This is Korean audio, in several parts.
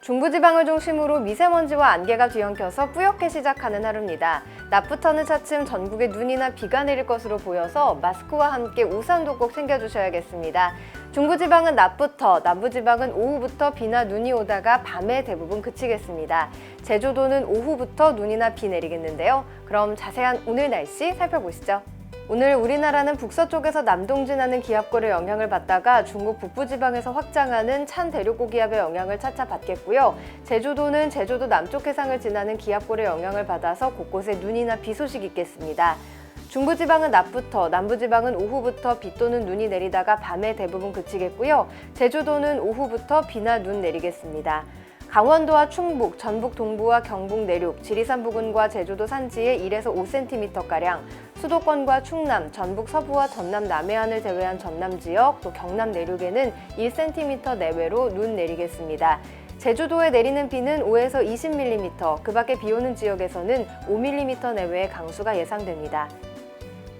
중부지방을 중심으로 미세먼지와 안개가 뒤엉켜서 뿌옇게 시작하는 하루입니다. 낮부터는 차츰 전국에 눈이나 비가 내릴 것으로 보여서 마스크와 함께 우산도 꼭 챙겨주셔야겠습니다. 중부지방은 낮부터, 남부지방은 오후부터 비나 눈이 오다가 밤에 대부분 그치겠습니다. 제주도는 오후부터 눈이나 비 내리겠는데요. 그럼 자세한 오늘 날씨 살펴보시죠. 오늘 우리나라는 북서쪽에서 남동진하는 기압골의 영향을 받다가 중국 북부지방에서 확장하는 찬 대륙고 기압의 영향을 차차 받겠고요. 제주도는 제주도 남쪽 해상을 지나는 기압골의 영향을 받아서 곳곳에 눈이나 비 소식이 있겠습니다. 중부지방은 낮부터, 남부지방은 오후부터 비 또는 눈이 내리다가 밤에 대부분 그치겠고요. 제주도는 오후부터 비나 눈 내리겠습니다. 강원도와 충북, 전북 동부와 경북 내륙, 지리산 부근과 제주도 산지에 1에서 5cm가량, 수도권과 충남, 전북 서부와 전남 남해안을 제외한 전남 지역, 또 경남 내륙에는 1cm 내외로 눈 내리겠습니다. 제주도에 내리는 비는 5에서 20mm, 그 밖에 비 오는 지역에서는 5mm 내외의 강수가 예상됩니다.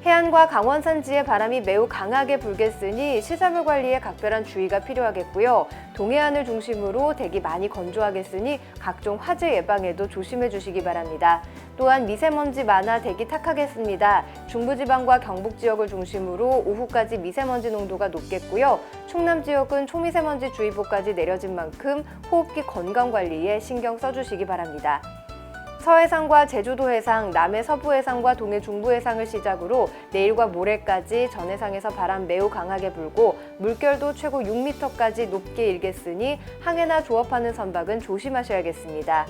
해안과 강원 산지의 바람이 매우 강하게 불겠으니 시설물 관리에 각별한 주의가 필요하겠고요. 동해안을 중심으로 대기 많이 건조하겠으니 각종 화재 예방에도 조심해 주시기 바랍니다. 또한 미세먼지 많아 대기 탁하겠습니다. 중부지방과 경북 지역을 중심으로 오후까지 미세먼지 농도가 높겠고요. 충남 지역은 초미세먼지 주의보까지 내려진 만큼 호흡기 건강 관리에 신경 써주시기 바랍니다. 서해상과 제주도 해상, 남해 서부 해상과 동해 중부 해상을 시작으로 내일과 모레까지 전 해상에서 바람 매우 강하게 불고 물결도 최고 6m까지 높게 일겠으니 항해나 조업하는 선박은 조심하셔야겠습니다.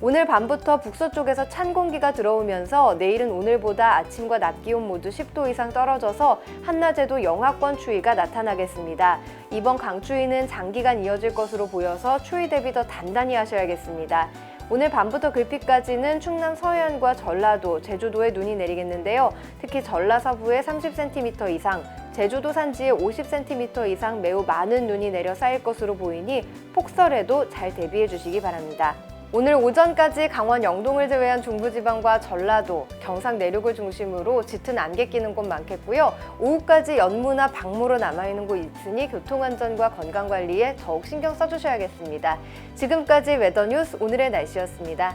오늘 밤부터 북서쪽에서 찬 공기가 들어오면서 내일은 오늘보다 아침과 낮 기온 모두 10도 이상 떨어져서 한낮에도 영하권 추위가 나타나겠습니다. 이번 강추위는 장기간 이어질 것으로 보여서 추위 대비 더 단단히 하셔야겠습니다. 오늘 밤부터 글피까지는 충남 서해안과 전라도, 제주도에 눈이 내리겠는데요. 특히 전라 서부에 30cm 이상, 제주도 산지에 50cm 이상 매우 많은 눈이 내려 쌓일 것으로 보이니 폭설에도 잘 대비해 주시기 바랍니다. 오늘 오전까지 강원 영동을 제외한 중부지방과 전라도, 경상 내륙을 중심으로 짙은 안개 끼는 곳 많겠고요. 오후까지 연무나 방무로 남아있는 곳 있으니 교통안전과 건강관리에 더욱 신경 써주셔야겠습니다. 지금까지 웨더뉴스 오늘의 날씨였습니다.